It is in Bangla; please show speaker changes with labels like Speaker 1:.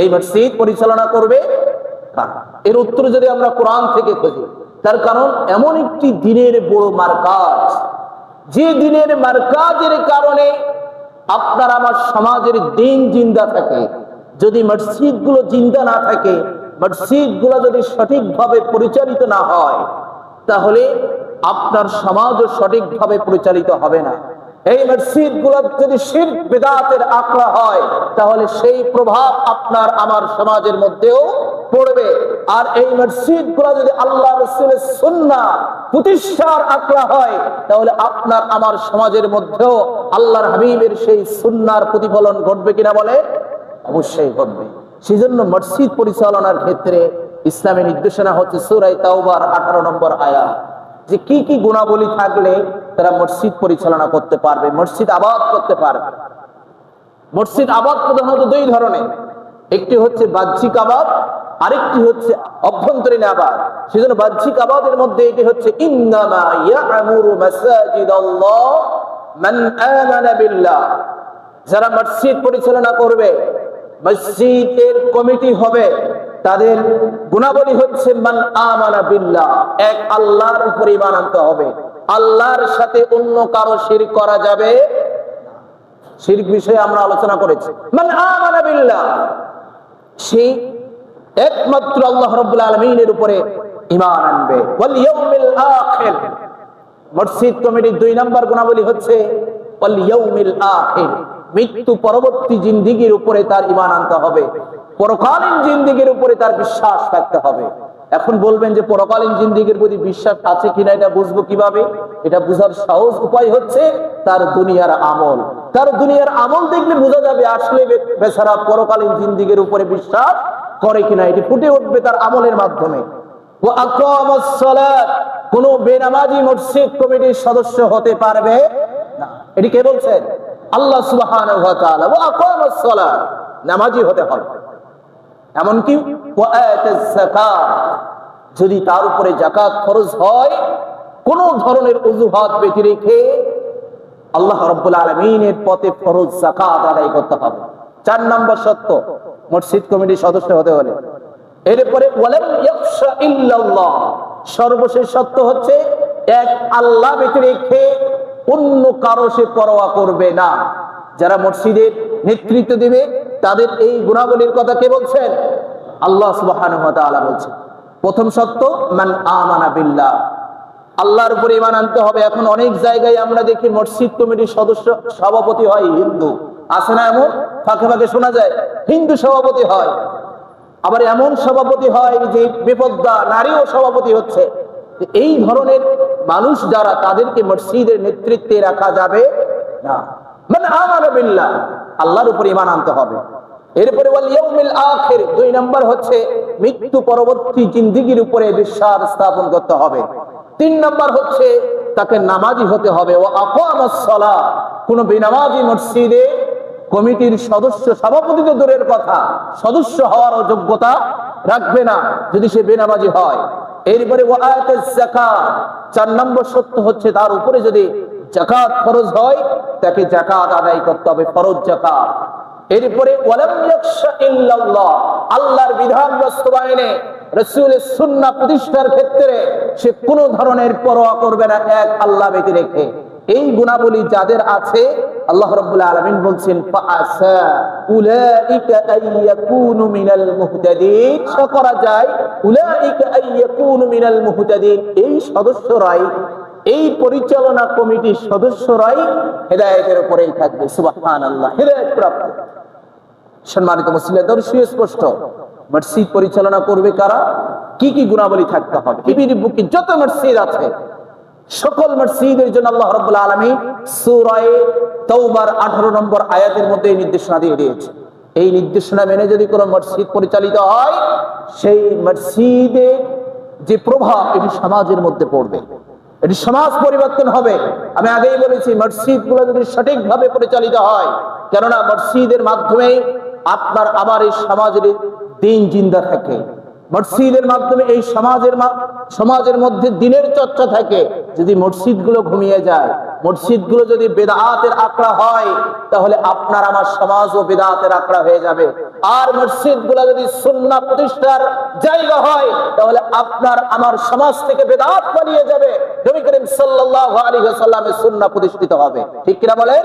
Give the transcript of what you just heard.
Speaker 1: এই মসজিদ পরিচালনা করবে এর উত্তর যদি আমরা কোরআন থেকে খুঁজি, তার কারণ এমন একটি দিনের বড় মার্কাজ। যে দিনের মার্কাজের কারণে আপনার আমার সমাজের দিন জিন্দা থাকে। যদি মসজিদগুলো জিন্দা না থাকে মসজিদগুলো যদি সঠিকভাবে পরিচালিত না হয়, তাহলে আপনার সমাজও সঠিকভাবে পরিচালিত হবে না। এই মসজিদগুলো যদি শির বেদাতের আঁকড়া হয়, তাহলে সেই প্রভাব আপনার আমার সমাজের মধ্যেও পড়বে। আর এই মসজিদগুলো যদি আল্লাহ রসুলের সুন্না প্রতিষ্ঠার আঁকড়া হয়, তাহলে আপনার আমার সমাজের মধ্যেও আল্লাহর হাবিবের সেই সুন্নার প্রতিফলন ঘটবে কিনা বলে? অবশ্যই ঘটবে। সেই জন্য মসজিদ পরিচালনার ক্ষেত্রে ইসলামের নির্দেশনা হচ্ছে সুরাই তাওবার আঠারো নম্বর আয়া যে কি কি গুণাবলী থাকলে তারা মসজিদ পরিচালনা করতে পারবে, মসজিদ আবাদ করতে পারবে। মসজিদ আবাদ প্রধানত দুই ধরনের, একটি হচ্ছে বাহ্যিক আবাদ, আরেকটি হচ্ছে অভ্যন্তরীণ আবাদ। সেজন্য বাহ্যিক আবাদের মধ্যে এটি হচ্ছে মান যারা মসজিদ পরিচালনা করবে, মসজিদের কমিটি হবে, তাদের গুণাবলী হচ্ছে মান আমানা বিল্লাহ, এক আল্লাহর উপর ইমান আনতে হবে। আল্লাহর সাথে অন্য কারও শির করা যাবে শিরক বিষয়ে আমরা আলোচনা করেছি। মান সেই একমাত্র আল্লাহ রাব্বুল আলামিনের উপরে ঈমান আনবে। মসজিদ কমিটির দুই নাম্বার গুণাবলী হচ্ছে মৃত্যু পরবর্তী জিন্দিগির উপরে তার ঈমান আনতে হবে। পরকালীন জিন্দিগির উপরে তার বিশ্বাস থাকতে হবে। এখন বলবেন যে পরকালীন জিন্দিগির প্রতি বিশ্বাস আছে কিনা এটা বুঝব কীভাবে? এটা বুঝার সহজ উপায় হচ্ছে তার দুনিয়ার আমল। তার দুনিয়ার আমল দেখলে বোঝা যাবে আসলে বেচারা পরকালীন জিন্দিগির উপরে বিশ্বাস করে কিনা। এটি ফুটে উঠবে তার আমলের মাধ্যমে। কোন বেনামাজি মসজিদ কমিটির সদস্য হতে পারবে এটি কে বলছেন? আল্লাহ সালাত। নামাজি হতে হবে। এমনকি যদি তার উপরে জাকাত ফরজ হয়, কোন ধরনের অজুহাত ব্যতি রেখে আল্লাহ রব্বুল আলমিনের পথে ফরজ জাকাত আদায় করতে হবে। চার নম্বর সত্য মসজিদ কমিটির সদস্য হতে হলে। এরপরে সর্বশেষ সত্য হচ্ছে, এক আল্লাহ ব্যতি রেখে অন্য কারও সে পরোয়া করবে না। যারা মসজিদের নেতৃত্ব দিবে, তাদের এই গুণাবলীর কথা কে বলছেন? আল্লাহ তাআলা বলছেন। প্রথম সত্য মান আমানা বিল্লাহ। আল্লাহর উপরে ইমান আনতে হবে। এখন অনেক জায়গায় আমরা দেখি মসজিদ কমিটির সদস্য, সভাপতি হয় হিন্দু। আছে না এমন? ফাঁকে ফাঁকে শোনা যায়, হিন্দু সভাপতি হয়। আবার এমন সভাপতি হয় যে বিপদ্দা, নারীও সভাপতি হচ্ছে। এই ধরনের মানুষ যারা, তাদেরকে মসজিদের নেতৃত্বে রাখা যাবে না। মানে আমার আল্লাহর উপরে ইমান আনতে হবে। এরপরে আখির, দুই নাম্বার হচ্ছে মৃত্যু পরবর্তী জিন্দিগির উপরে বিশ্বাস স্থাপন করতে হবে। তিন নাম্বার হচ্ছে তাকে নামাজি হতে হবে। ও আকামাস সালাহ, কোন বেনামাজি মসজিদে কমিটির সদস্য, সভাপতি তো দূরের কথা, সদস্য হওয়ার যোগ্যতা রাখবে না যদি সে বেনামাজি হয়। এরপরে ও আয়াতের চার নম্বর সত্য হচ্ছে তার উপরে যদি জাকাত ফরজ হয়, তাকে জাকাত আদায় করতে হবে, ফরজ জাকাত এরপরে আল্লাহর বিধান বাস্তবায়নে রাসূলের সুন্নাহ প্রতিষ্ঠার ক্ষেত্রে সে কোনো ধরনের পরোয়া করবে না, এক আল্লাহ ব্যতি রেখে। এই গুণাবলী যাদের আছে, আল্লাহ রাব্বুল আলামিন বলছেন করা যায় এই সদস্যরাই এই পরিচালনা কমিটির সদস্যরাই হেদায়তের উপরেই থাকবে, সুবহানাল্লাহ, হেদায়েত প্রাপ্ত। সম্মানিত মুসলিম দর্শী স্পষ্ট, মসজিদ পরিচালনা করবে কারা? কি কি গুণাবলী থাকতে হবে? পৃথিবীর বুকে যত মসজিদ আছে, সকল মসজিদের জন্য আল্লাহ রাব্বুল আলামিন সূরা তাওবার 18 নম্বর আয়াতের মধ্যে নির্দেশনা দিয়ে দিয়েছে। এই নির্দেশনা মেনে যদি কোনো মসজিদ পরিচালিত হয়, সেই মসজিদে যে প্রভাব এটি সমাজের মধ্যে পড়বে। এটি সমাজ পরিবর্তন হবে। আমি আগেই বলেছি মসজিদগুলো যদি সঠিকভাবে পরিচালিত হয়, কেননা মসজিদের মাধ্যমে আপনার আবার এই সমাজের দিন জিন্দা থাকে। মসজিদের মাধ্যমে এই সমাজের সমাজের মধ্যে দিনের চর্চা থাকে। যদি মসজিদগুলো ঘুমিয়ে যায় মসজিদগুলো যদি বেদাতের আঁকড়া হয়, তাহলে আপনার আমার সমাজও বেদাতের আঁকড়া হয়ে যাবে। আর মসজিদগুলো যদি সুন্না প্রতিষ্ঠার জায়গা হয়, তাহলে আপনার আমার সমাজ থেকে বেদাত পালিয়ে যাবে। নবী করিম সাল্লাল্লাহু আলাইহি ওয়াসাল্লামের প্রতিষ্ঠিত হবে। ঠিক কিনা বলেন?